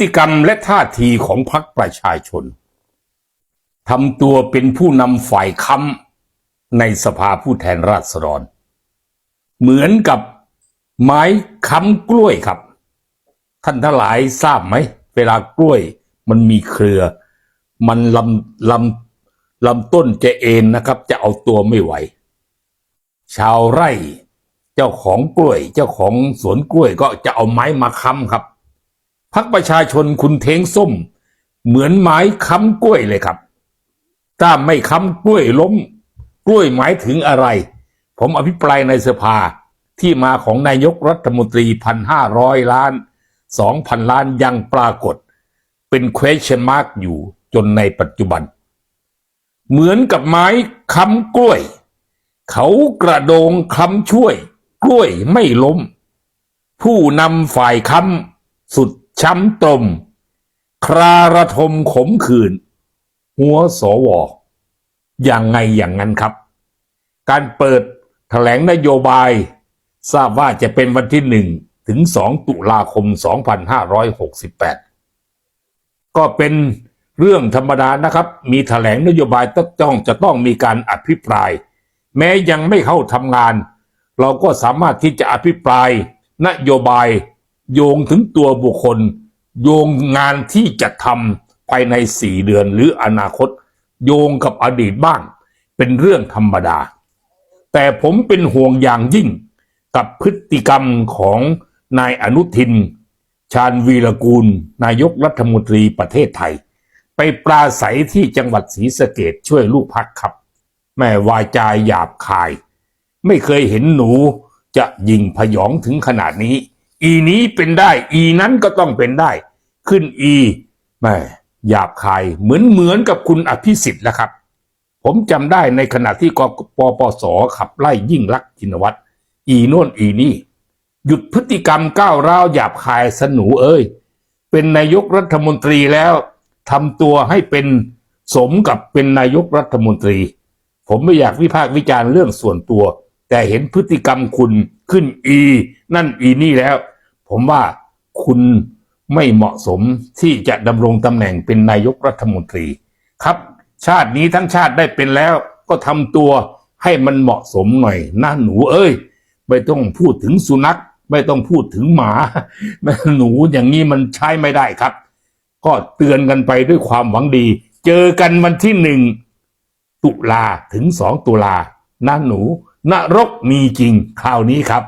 ติกรรมและท่าทีของพรรคประชาชนทำตัวเป็นผู้นำฝ่ายค้ำในสภาผู้แทนราษฎร เหมือนกับไม้ค้ำกล้วยครับ ท่านทั้งหลายทราบไหม เวลากล้วยมันมีเครือ มันลำลำลำต้นจะเอ็นนะครับ จะเอาตัวไม่ไหว ชาวไร่ เจ้าของกล้วย เจ้าของสวนกล้วยก็จะเอาไม้มาค้ำครับ พักประชาชนคุณเทงส้ม เหมือนไม้ค้ำกล้วยเลยครับ ถ้าไม่ค้ำกล้วยล้ม กล้วยหมายถึงอะไร ผมอภิปรายในสภาที่มาของนายกรัฐมนตรีพันห้าร้อยล้านสองพันล้านยังปรากฏ เป็น question mark อยู่จนในปัจจุบัน เหมือนกับไม้ค้ำกล้วย เขากระโดงค้ำช่วย กล้วยไม่ล้ม ผู้นำฝ่ายค้ำสุด ช้ำตรม คราระทมขมขื่นหัวสวอย่างไงอย่างนั้นครับ การเปิดแถลงนโยบาย ทราบว่าจะเป็นวันที่หนึ่งถึงสองตุลาคม 2568 ก็เป็นเรื่องธรรมดานะครับ มีแถลงนโยบายต้องจะต้องมีการอภิปราย แม้ยังไม่เข้าทำงาน เราก็สามารถที่จะอภิปรายนโยบาย โยงถึงตัวบุคคล โยงงานที่จะทำภายในสี่เดือนหรืออนาคต โยงกับอดีตบ้าง เป็นเรื่องธรรมดา แต่ผมเป็นห่วงอย่างยิ่งกับพฤติกรรมของนายอนุทิน ชาญวีรกูล นายกรัฐมนตรีประเทศไทย ไปปราศัยที่จังหวัดศรีสะเกดช่วยลูกพักครับ แม่วายจายหยาบคาย ไม่เคยเห็นหนูจะยิงพยองถึงขนาดนี้ อีนี้เป็นได้ อีนั้นก็ต้องเป็นได้ ขึ้นอีแม่หยาบคายเหมือนเหมือนกับคุณอภิสิทธิ์แล้วครับ ผมจำได้ในขณะที่กปปสขับไล่ยิ่งรักษณ์ชินวัตรอีโน่นอีนี่ หยุดพฤติกรรมก้าวร้าวหยาบคายสนูเอ้ย เป็นนายกรัฐมนตรีแล้วทำตัวให้เป็นสมกับเป็นนายกรัฐมนตรี ผมไม่อยากวิพากษ์วิจารณ์เรื่องส่วนตัว แต่เห็นพฤติกรรมคุณขึ้นอี นั่นอีนี่แล้ว ผมว่าคุณไม่เหมาะสมที่จะดำรงตำแหน่งเป็นนายกรัฐมนตรี ครับ ชาตินี้ทั้งชาติได้เป็นแล้ว ก็ทำตัวให้มันเหมาะสมหน่อยนะหนูเอ้ย ไม่ต้องพูดถึงสุนัข ไม่ต้องพูดถึงหมาหนูอย่างนี้มันใช้ไม่ได้ครับ ก็เตือนกันไปด้วยความหวังดี เจอกันวันที่หนึ่งตุลาถึงสองตุลานะหนู นรกมีจริงคราวนี้ครับ